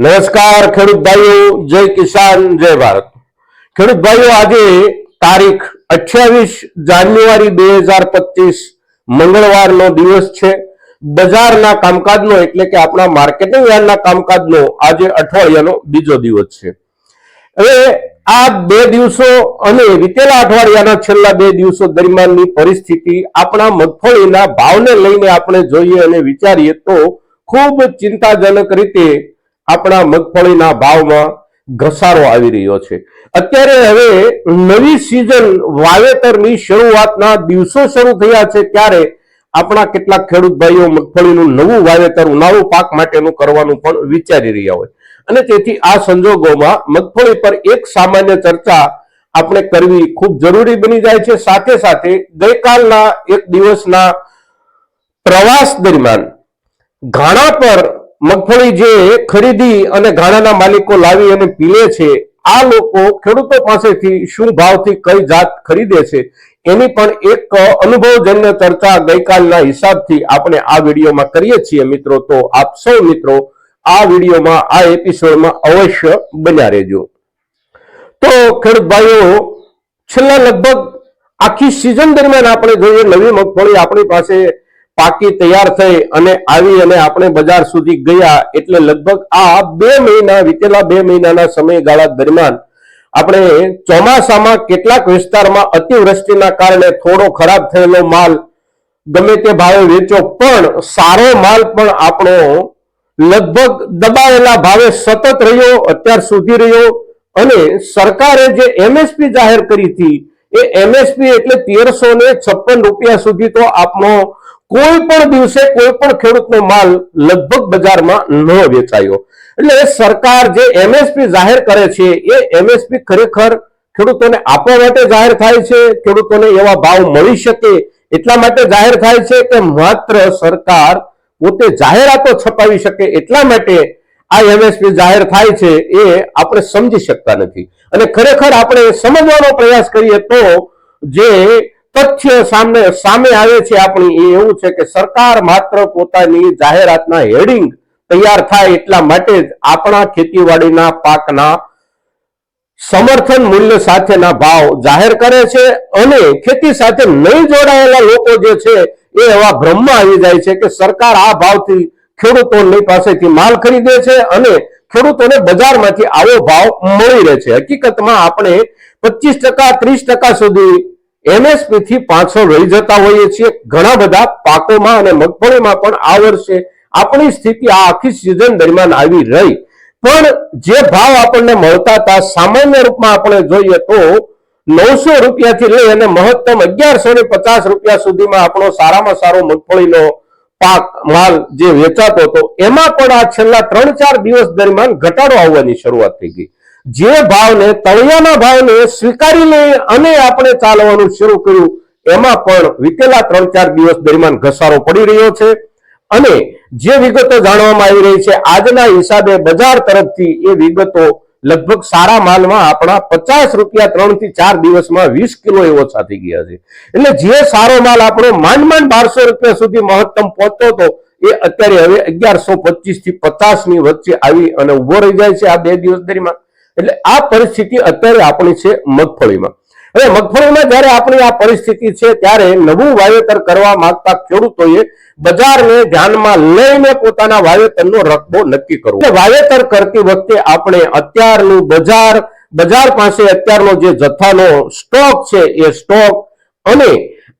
નમસ્કાર ખેડૂત ભાઈઓ, જય કિસાન, જય ભારત. ખેડૂત ભાઈઓ, આજે તારીખ અઠ્યાવીસ જાન્યુઆરી બે હજાર પચીસ મંગળવારનો દિવસ છે. બજારના કામકાજનો એટલે કે આપણા માર્કેટિંગ યાર્ડના કામકાજનો આજે અઠવાડિયાનો બીજો દિવસ છે. હવે આ બે દિવસો અને વિતેલા અઠવાડિયાના છેલ્લા બે દિવસો દરમિયાનની પરિસ્થિતિ આપણા મગફળીના ભાવને લઈને આપણે જોઈએ અને વિચારીએ તો ખૂબ ચિંતાજનક રીતે આપણા મગફળીના ભાવમાં ઘસારો આવી રહ્યો છે. અત્યારે હવે નવી સિઝન વાવેતરની શરૂઆતના દિવસો શરૂ થયા છે ત્યારે આપણા કેટલાક ખેડૂત ભાઈઓ મગફળીનું નવું વાવેતર, ઉનાળુ પાક માટેનું કરવાનું પણ વિચારી રહ્યા હોય. અને તેથી આ સંજોગોમાં મગફળી પર એક સામાન્ય ચર્ચા આપણે કરવી ખૂબ જરૂરી બની જાય છે. સાથે સાથે ગઈકાલના એક દિવસના પ્રવાસ દરમિયાન ઘાણા પર મગફળી જે ખરીદી અને ગાળાના માલિકો લાવી અને પીલે છે, આ લોકો ખેડૂતો પાસેથી શું ભાવથી કઈ જાત ખરીદે છે, એની પણ એક અનુભવજન્ય ચર્ચા ગઈકાલના હિસાબથી આપણે આ વિડીયોમાં કરીએ છીએ મિત્રો. તો આપ સૌ મિત્રો આ વિડીયોમાં, આ એપિસોડમાં અવશ્ય બન્યા રહેજો. તો ખેડૂત ભાઈઓ, છેલ્લા લગભગ આખી સિઝન દરમિયાન આપણે જોઈએ નવી મગફળી આપણી પાસે પાકી તૈયાર થઈ અને આવી અને આપણે બજાર સુધી ગયા એટલે લગભગ આ બે મહિના, વીતેલા બે મહિનાના સમયગાળા દરમિયાન આપણે ચોમાસામાં કેટલાક વિસ્તારમાં અતિવૃષ્ટિના કારણે થોડો ખરાબ થયેલો માલ ગમે તે ભાવે વેચો, પણ સારો માલ પણ આપણો લગભગ દબાયેલા ભાવે સતત રહ્યો, અત્યાર સુધી રહ્યો અને સરકારે જે એમએસપી જાહેર કરી હતી, એ એમએસપી એટલે તેરસો ને છપ્પન રૂપિયા સુધી તો આપણો કોઈ પણ દિવસે કોઈ પણ ખેડૂતનો માલ લગભગ બજારમાં ન વેચાયો. એટલે સરકાર જે એમએસપી જાહેર કરે છે, એ એમએસપી ખરેખર ખેડૂતોને આપવા માટે જાહેર થાય છે, ખેડૂતોને એવા ભાવ મળી શકે એટલા માટે જાહેર થાય છે કે માત્ર સરકાર પોતે જાહેરાતો છપાવી શકે એટલા માટે આ એમએસપી જાહેર થાય છે એ આપણે સમજી શકતા નથી. અને ખરેખર આપણે સમજવાનો પ્રયાસ કરીએ તો જે તથ્ય સામે સામે આવે છે આપણી. એ એવું છે કે સરકાર માત્ર પોતાની જાહેરાતના હેડિંગ તૈયાર થાય એટલા માટે જ આપણા ખેતીવાડીના પાકના સમર્થન મૂલ્ય સાથેના ભાવ જાહેર કરે છે અને ખેતી સાથે નહીં જોડાયેલા લોકો જે છે એ એવા ભ્રમમાં આવી જાય છે કે સરકાર આ ભાવથી ખેડૂતોની પાસેથી માલ ખરીદે છે અને ખેડૂતોને બજારમાંથી આવો ભાવ મળી રહે છે. હકીકતમાં આપણે પચીસ ટકા, ત્રીસ ટકા સુધી એમએસપી થી પાછળ રહી જતા હોઈએ છીએ. ઘણા બધા પાકોમાં અને મગફળીમાં પણ આ વર્ષે આપણી સ્થિતિ આ આખી સિઝન દરમિયાન આવી રહી. પણ જે ભાવ આપણને મળતા હતા, સામાન્ય રૂપમાં આપણે જોઈએ તો નવસો રૂપિયાથી લઈ અને મહત્તમ અગિયારસો ને પચાસ રૂપિયા સુધીમાં આપણો સારામાં સારો મગફળીનો પાક, માલ જે વેચાતો હતો, એમાં પણ આ છેલ્લા ત્રણ ચાર દિવસ દરમિયાન ઘટાડો આવવાની શરૂઆત થઈ ગઈ. જે ભાવને, તળિયાના ભાવને સ્વીકારી લઈ અને આપણે ચાલવાનું શરૂ કર્યું, એમાં પણ વીતેલા ત્રણ ચાર દિવસ દરમિયાન ઘસારો પડી રહ્યો છે. અને જે વિગતો જાણવામાં આવી રહી છે, આજના હિસાબે બજાર તરફથી એ વિગતો લગભગ સારા માલમાં આપણા પચાસ રૂપિયા ત્રણથી ચાર દિવસમાં વીસ કિલો એવો થઈ ગયા છે. એટલે જે સારો માલ આપણો માંડ માંડ બારસો રૂપિયા સુધી મહત્તમ પહોંચતો હતો, એ અત્યારે હવે અગિયારસો પચીસથી પચાસની વચ્ચે આવી અને ઊભો રહી જાય છે આ બે દિવસ દરમિયાન. એટલે આ પરિસ્થિતિ અત્યારે આપણી છે મગફળીમાં. હવે મગફળીમાં જ્યારે આપણી આ પરિસ્થિતિ છે, ત્યારે નવું વાવેતર કરવા માંગતા ખેડૂતોએ બજારને ધ્યાનમાં લઈને પોતાના વાવેતરનો રકબો નક્કી કરવો. વાવેતર કરતી વખતે આપણે અત્યારનું બજાર બજાર પાસે અત્યારનો જે જથ્થાનો સ્ટોક છે, એ સ્ટોક અને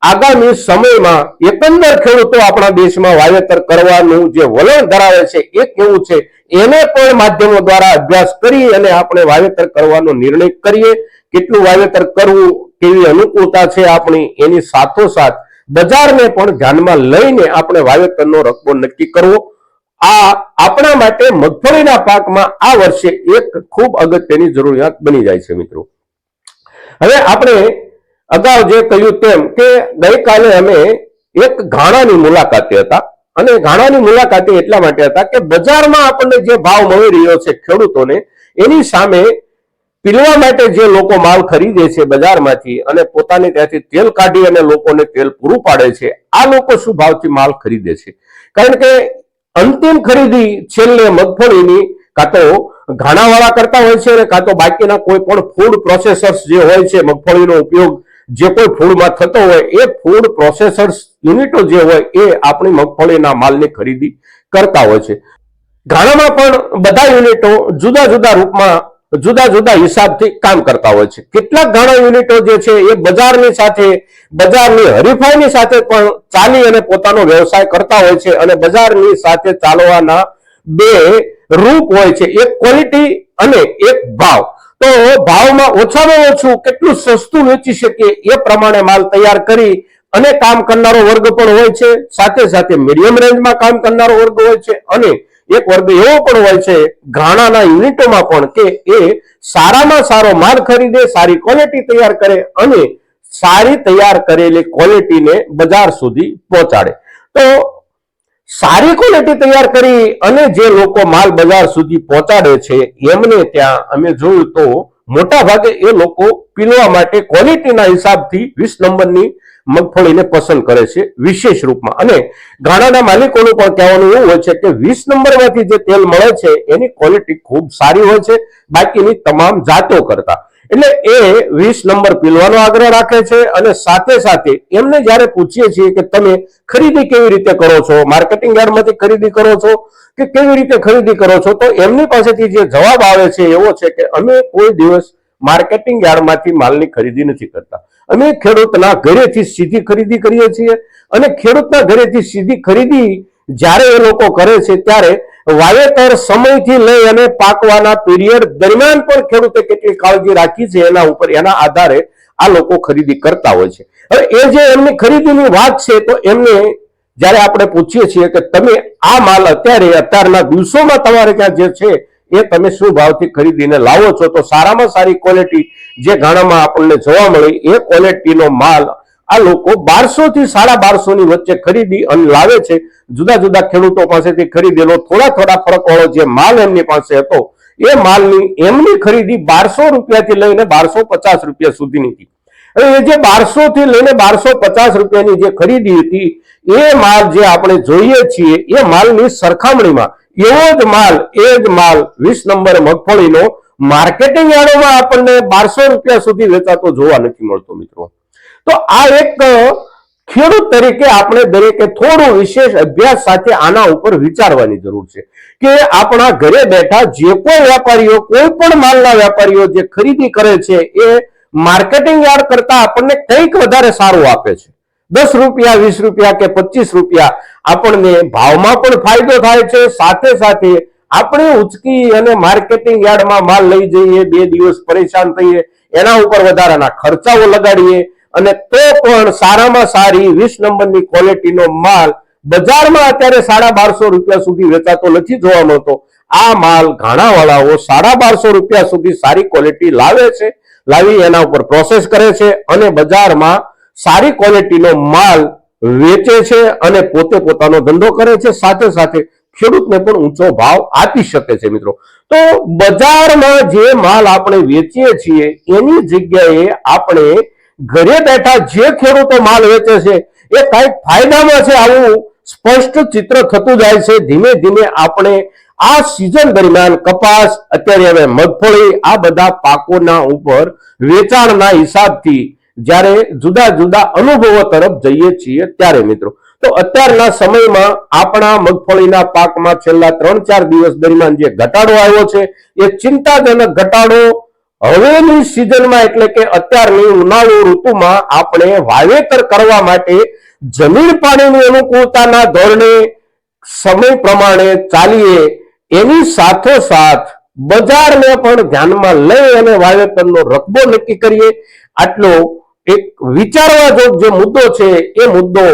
આગામી સમયમાં એકંદર ખેડૂતો આપણા દેશમાં વાવેતર કરવાનું જે વલણ ધરાવે છે, એ કેવું છે એને પણ માધ્યમો દ્વારા અભ્યાસ કરી અને આપણે વાવેતર કરવાનો નિર્ણય કરીએ. કેટલું વાવેતર કરવું, કેવી અનુકૂળતા છે આપણી, એની સાથોસાથ બજારને પણ ધ્યાનમાં લઈને આપણે વાવેતરનો રકબો નક્કી કરવો. આ આપણા માટે મગફળીના પાકમાં આ વર્ષે એક ખૂબ અગત્યની જરૂરિયાત બની જાય છે મિત્રો. હવે આપણે અગાઉ જે કહ્યું તેમ કે ગઈકાલે અમે એક ઘાણાની મુલાકાતે હતા. અને ઘાણાની મુલાકાતે એટલા માટે હતા કે બજારમાં આપણને જે ભાવ મળી રહ્યો છે ખેડૂતોને, એની સામે પીલવા માટે જે લોકો માલ ખરીદે છે બજારમાંથી અને પોતાને ત્યાંથી તેલ કાઢી અને લોકોને તેલ પૂરું પાડે છે, આ લોકો શું ભાવથી માલ ખરીદે છે? કારણ કે અંતિમ ખરીદી છેલ્લે મગફળીની, કાં તો ઘાણાવાળા કરતા હોય છે અને કાં તો બાકીના કોઈ પણ ફૂડ પ્રોસેસર્સ જે હોય છે મગફળીનો ઉપયોગ જે કોઈ ફૂડમાં થતો હોય, એ ફૂડ પ્રોસેસર્સ યુનિટો જે હોય, એ આપણી મગફળીના માલની ખરીદી કરતા હોય છે. ઘાણામાં પણ બધા યુનિટો જુદા જુદા રૂપમાં, જુદા જુદા હિસાબથી કામ કરતા હોય છે. કેટલાક ઘણા યુનિટો જે છે, એ બજારની સાથે, બજારની હરીફાઈની સાથે પણ ચાલી અને પોતાનો વ્યવસાય કરતા હોય છે અને બજારની સાથે ચાલવાના બે રૂપ હોય છે. એક ક્વોલિટી અને એક ભાવ. તો ભાવમાં ઓછામાં ઓછું કેટલું સસ્તું વેચી શકીએ એ પ્રમાણે માલ તૈયાર કરી અને કામ કરનારો વર્ગ પણ હોય છે. સાથે સાથે મીડિયમ રેન્જમાં કામ કરનારો વર્ગ હોય છે અને એક વર્ગ એવો પણ હોય છે ઘાણાના યુનિટોમાં પણ કે એ સારામાં સારો માલ ખરીદે, સારી ક્વોલિટી તૈયાર કરે અને સારી તૈયાર કરેલી ક્વોલિટીને બજાર સુધી પહોંચાડે. તો સારી ક્વોલિટી તૈયાર કરી અને જે લોકો માલ બજાર સુધી પહોંચાડે છે, એમને ત્યાં અમે જોયું તો મોટા ભાગે એ લોકો પીલવા માટે ક્વોલિટીના હિસાબથી વીસ નંબરની મગફળીને પસંદ કરે છે, વિશેષ રૂપમાં. અને ગાણાના માલિકોનું પણ કહેવાનું એવું હોય છે કે વીસ નંબરમાંથી જે તેલ મળે છે, એની ક્વોલિટી ખૂબ સારી હોય છે, બાકીની તમામ જાતો કરતા. એટલે એ વીસ નંબર પીલવાનો આગ્રહ રાખે છે અને સાથે સાથે એમને જ્યારે પૂછીએ છીએ કે તમે ખરીદી કેવી રીતે કરો છો, માર્કેટિંગ યાર્ડમાંથી ખરીદી કરો છો કે કેવી રીતે ખરીદી કરો છો, તો એમની પાસેથી જે જવાબ આવે છે એવો છે કે અમે કોઈ દિવસ માર્કેટિંગ યાર્ડમાંથી માલની ખરીદી નથી કરતા. અમે ખેડૂતના ઘરેથી સીધી ખરીદી કરીએ છીએ અને ખેડૂતના ઘરેથી સીધી ખરીદી જ્યારે એ લોકો કરે છે ત્યારે વાવેતર સમયથી લઈ અને પાકવાના પીરિયડ દરમિયાન પણ ખેડૂતે કેટલી કાળજી રાખી છે એના ઉપર, એના આધારે આ લોકો ખરીદી કરતા હોય છે. હવે એ જે એમની ખરીદીની વાત છે, તો એમને જ્યારે આપણે પૂછીએ છીએ કે તમે આ માલ અત્યારે અત્યારના દિવસોમાં તમારે ત્યાં જે છે, એ તમે શું ભાવથી ખરીદીને લાવો છો? તો સારામાં સારી ક્વોલિટી જે ગાણામાં આપણને જોવા મળી, એ ક્વોલિટીનો માલ આ લોકો બારસો થી સાડા બારસો ની વચ્ચે ખરીદી અને લાવે છે. જુદા જુદા ખેડૂતો પાસેથી ખરીદેલો થોડા થોડા ફરક વાળો જે માલ એમની પાસે હતો, એ માલની એમની ખરીદી બારસો રૂપિયાથી લઈને બારસો પચાસ રૂપિયા સુધીની હતી. હવે એ જે બારસો થી લઈને બારસો પચાસ રૂપિયાની જે ખરીદી હતી, એ માલ જે આપણે જોઈએ છીએ, એ માલની સરખામણીમાં એવો જ માલ, એ જ માલ વીસ નંબર મગફળીનો માર્કેટિંગ યાર્ડોમાં આપણને બારસો રૂપિયા સુધી વેચાતો જોવા નથી મળતો મિત્રો. તો આ એક ખેડૂત તરીકે આપણે દરેકે થોડો વિશેષ અભ્યાસ સાથે આના ઉપર વિચારવાની જરૂર છે કે આપણા ઘરે બેઠા જે કોઈ વેપારીઓ, કોઈ પણ માલના વેપારીઓ જે ખરીદી કરે છે એ માર્કેટિંગ યાર્ડ કરતા આપણને કંઈક વધારે સારું આપે છે. દસ રૂપિયા, વીસ રૂપિયા કે પચીસ રૂપિયા આપણને ભાવમાં પણ ફાયદો થાય છે, સાથે સાથે આપણે ઉચકી અને માર્કેટિંગ યાર્ડમાં માલ લઈ જઈએ, બે દિવસ પરેશાન થઈએ, એના ઉપર વધારાના ખર્ચાઓ લગાડીએ અને તો પણ સારામાં સારી વીસ નંબરની ક્વોલિટીનો માલ બજારમાં અત્યારે સાડા બારસો રૂપિયા સુધી વેચાતો નથી જોવા મળતો આ માલ ઘાણાવાળાઓ સાડા બારસો રૂપિયા સુધી સારી ક્વોલિટી લાવે છે, લાવી એના ઉપર પ્રોસેસ કરે છે અને બજારમાં સારી ક્વોલિટીનો માલ વેચે છે અને પોતે પોતાનો ધંધો કરે છે, સાથે સાથે ખેડૂતને પણ ઊંચો ભાવ આપી શકે છે મિત્રો. તો બજારમાં જે માલ આપણે વેચીએ છીએ, એની જગ્યાએ આપણે ઘરે બેઠા જે ખેડૂતો માલ વેચે છે, એ કંઈક ફાયદામાં છે આવું સ્પષ્ટ ચિત્ર થતું જાય છે. ધીમે ધીમે આપણે આ સિઝન દરમિયાન કપાસ, અત્યારે હવે મગફળી, આ બધા પાકોના ઉપર વેચાણના હિસાબથી જ્યારે જુદા જુદા અનુભવો તરફ જઈએ છીએ ત્યારે મિત્રો. તો અત્યારના સમયમાં આપણા મગફળીના પાકમાં છેલ્લા ત્રણ ચાર દિવસ દરમિયાન જે ઘટાડો આવ્યો છે, એ ચિંતાજનક ઘટાડો હવેની સિઝનમાં એટલે કે અત્યારની ઉનાળુ ઋતુમાં આપણે વાવેતર કરવા માટે જમીન પાણીની અનુકૂળતાના ધોરણે સમય પ્રમાણે ચાલીએ, એની સાથોસાથ બજારને પણ ધ્યાનમાં લઈ અને વાવેતરનો રકબો નક્કી કરીએ. આટલો એક વિચારવા જોગ જે મુદ્દો છે, એ મુદ્દો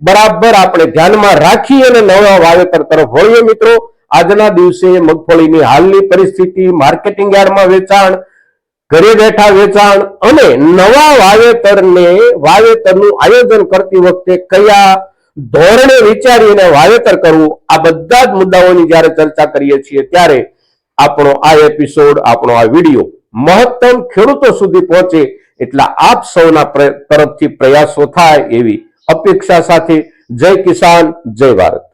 બરાબર આપણે ધ્યાનમાં રાખી અને નવા વાવેતર તરફ વળીએ મિત્રો. આજના દિવસે મગફળીની હાલની પરિસ્થિતિ, માર્કેટિંગ યાર્ડમાં વેચાણ ઘરે બેઠા વેચાણ અને નવા વાવેતરને વાવેતરનું આયોજન કરતી વખતે કયા ધોરણે વિચારીને વાવેતર કરવું, આ બધા જ મુદ્દાઓની જ્યારે ચર્ચા કરીએ છીએ ત્યારે આપણો આ એપિસોડ આપણો આ વીડિયો મહત્તમ ખેડૂતો સુધી પહોંચે એટલા આપ સૌના તરફથી પ્રયાસો થાય એવી અપેક્ષા સાથે જય કિસાન, જય ભારત.